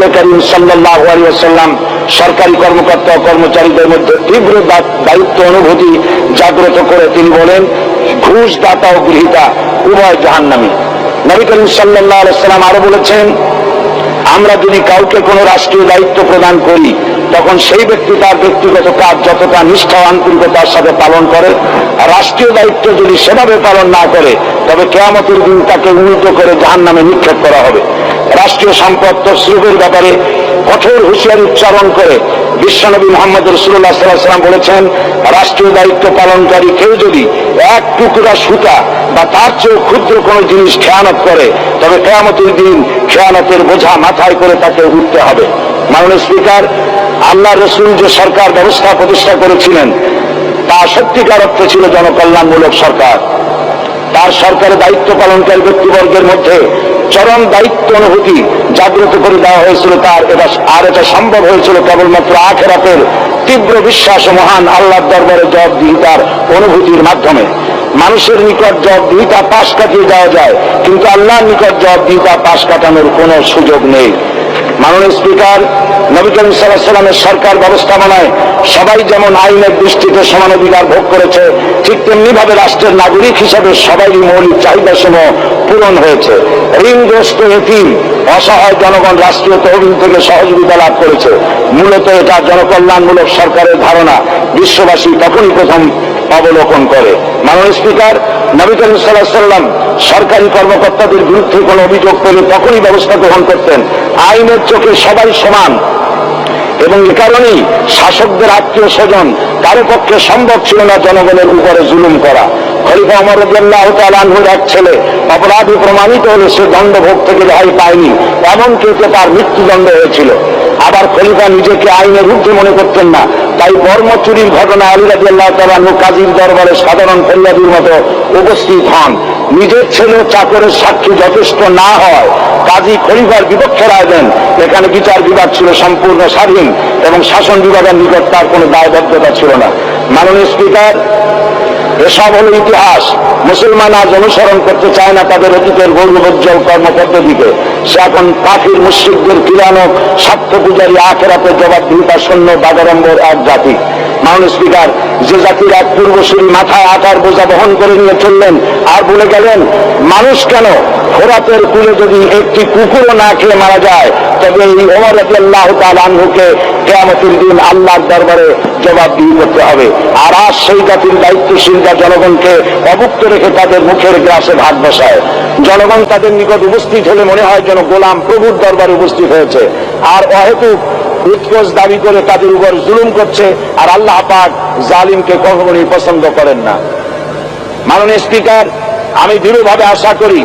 রসুল করিম সাল্লাহ আলিয়াল্লাম সরকারি কর্মকর্তা কর্মচারীদের মধ্যে তীব্র দায়িত্ব, অনুভূতি জাগ্রত করে তিনি বলেন ঘুষ দাতা ও গৃহীতা উভয় জাহান্নামী। নবী করিম সাল্লাহ আলাইসাল্লাম আরও বলেছেন, আমরা যদি কাউকে কোনো রাষ্ট্রীয় দায়িত্ব প্রদান করি, তখন সেই ব্যক্তি তার ব্যক্তিগত কাজ যতটা নিষ্ঠা আন্তরিকতার সাথে পালন করে, রাষ্ট্রীয় দায়িত্ব যদি সেভাবে পালন না করে, তবে কেয়ামতের দিন তাকে উন্নত করে জাহান নামে নিক্ষেপ করা হবে। রাষ্ট্রীয় সম্পদ তসরুফের ব্যাপারে কঠোর হুঁশিয়ারি উচ্চারণ করে বিশ্বনবী মোহাম্মদ রসুল্লাহ সাল্লাম বলেছেন, রাষ্ট্রীয় দায়িত্ব পালনকারী কেউ যদি এক টুকরা সুতা বা তার চেয়েও ক্ষুদ্র কোনো জিনিস খেয়ানত করে, তবে কেয়ামতের দিন খেয়ানতের বোঝা মাথায় করে তাকে উঠতে হবে। মাননীয় স্পিকার, আল্লাহ রসুল যে সরকার ব্যবস্থা প্রতিষ্ঠা করেছিলেন, তা সত্যিকার অর্থে ছিল জনকল্যাণমূলক সরকার। তার সরকারের দায়িত্ব পালনকারী ব্যক্তিবর্গের মধ্যে চরম দায়িত্ব অনুভূতি জাগ্রত করে দেওয়া হয়েছিল তার এটা আর এটা সম্ভব হয়েছিল কেবলমাত্র আখেরাতের তীব্র বিশ্বাস মহান আল্লাহর দরবারে জবাবদিহিতার অনুভূতির মাধ্যমে। মানুষের নিকট জবাবদিহিতা পাশ কাটিয়ে দেওয়া যায়, কিন্তু আল্লাহর নিকট জবাবদিহিতা পাশ কাটানোর কোনো সুযোগ নেই। মাননীয় স্পিকার, নবী করিম সাল্লামের সরকার ব্যবস্থাপনায় সবাই যেমন আইনের দৃষ্টিতে সমান অধিকার ভোগ করেছে, ঠিক তেমনি ভাবে রাষ্ট্রের নাগরিক হিসাবে সবাই মৌলিক চাহিদা সমূহ পূরণ হয়েছে। ঋণগ্রস্ত এতিম, অসহায় জনগণ রাষ্ট্রীয় তহবিল থেকে সহযোগিতা লাভ করেছে। মূলত এটা জনকল্যাণমূলক সরকারের ধারণা। বিশ্ববাসী তখনই প্রথম অবলোকন করে। মাননীয় স্পিকার, নবী করিম সাল্লাহ সাল্লাম সরকারি কর্মকর্তাদের বিরুদ্ধে কোনো অভিযোগ পেলে তখনই ব্যবস্থা গ্রহণ করতেন। আইনের চোখে সবাই সমান। এবং এ কারণেই শাসকদের আত্মীয় স্বজন কারও পক্ষে সম্ভব ছিল না জনগণের উপরে জুলুম করা। খলিফা অমর রবিআল্লাহ তালানহুর এক ছেলে অপরাধী প্রমাণিত হলে সে দণ্ডভোগ থেকে রেহাই পায়নি, এমনকি তার মৃত্যুদণ্ড হয়েছিল। আবার খলিফা নিজেকে আইনের ঊর্ধ্বে মনে করতেন না। তাই বর্ম চুরির ঘটনা আলী রাজি আল্লাহ তালানহু কাজীর দরবারে সাধারণ ফেল্লাদির মতো উপস্থিত হন। নিজের ছেলে চাকরের সাক্ষী যথেষ্ট না হয় কাজী খলিফার বিপক্ষে রায় দেন। এখানে বিচার বিভাগ ছিল সম্পূর্ণ স্বাধীন এবং শাসন বিভাগের নিকট তার কোনো দায়বদ্ধতা ছিল না। মাননীয় স্পিকার এসব হলো ইতিহাস। মুসলমান আজ অনুসরণ করতে চায় না তাদের অতীতের গৌরবোজ্জ্বল কর্মপদ্ধতিকে। সে এখন কাফির মুসিদদের কিরানক স্বার্থ পূজারী আখেরাতে জবাবদিহিতা শূন্য বাগারম্বর এক জাতি। মাননীয় স্পিকার যে জাতির এক পূর্বসূরি মাথায় আকার বোঝা বহন করে নিয়ে চললেন, আর বলে গেলেন, মানুষ কেন ফোরাতের কুলে যদি একটি কুকুরও না খেয়ে মারা যায়, তবে এই ওমর আল্লাহ আনহুকে কেয়ামতের দিন আল্লাহর দরবারে জবাবদিহি করতে হবে। আর আজ সেই জাতির দায়িত্বশীলরা জনগণকে অভুক্ত রেখে তাদের মুখের গ্রাসে ভাত বসায়। জনগণ তাদের নিকট উপস্থিত হলে মনে হয় যেন গোলাম প্রভুর দরবারে উপস্থিত হয়েছে। আর অহেতুক উৎকোষ দাবি করে তাদের উপর জুলুম করছে আর আল্লাহ পাক জালিমকে কখনোই পছন্দ করেন না। মাননীয় স্পিকার, আমি দৃঢ়ভাবে আশা করি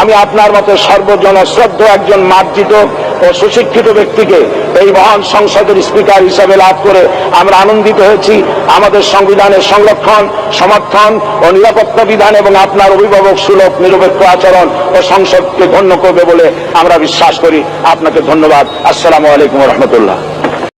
আমি আপনার মতো সর্বজন শ্রদ্ধ একজন মার্জিত ও সুশিক্ষিত ব্যক্তিকে এই মহান সংসদের স্পিকার হিসাবে লাভ করে আমরা আনন্দিত হয়েছি। আমাদের সংবিধানের সংরক্ষণ, সমর্থন ও নিরাপত্তা বিধান এবং আপনার অভিভাবক সুলভ, নিরপেক্ষ আচরণ ও সংসদকে ধন্য করবে বলে আমরা বিশ্বাস করি। আপনাকে ধন্যবাদ। আসসালামু আলাইকুম রহমতুল্লাহ।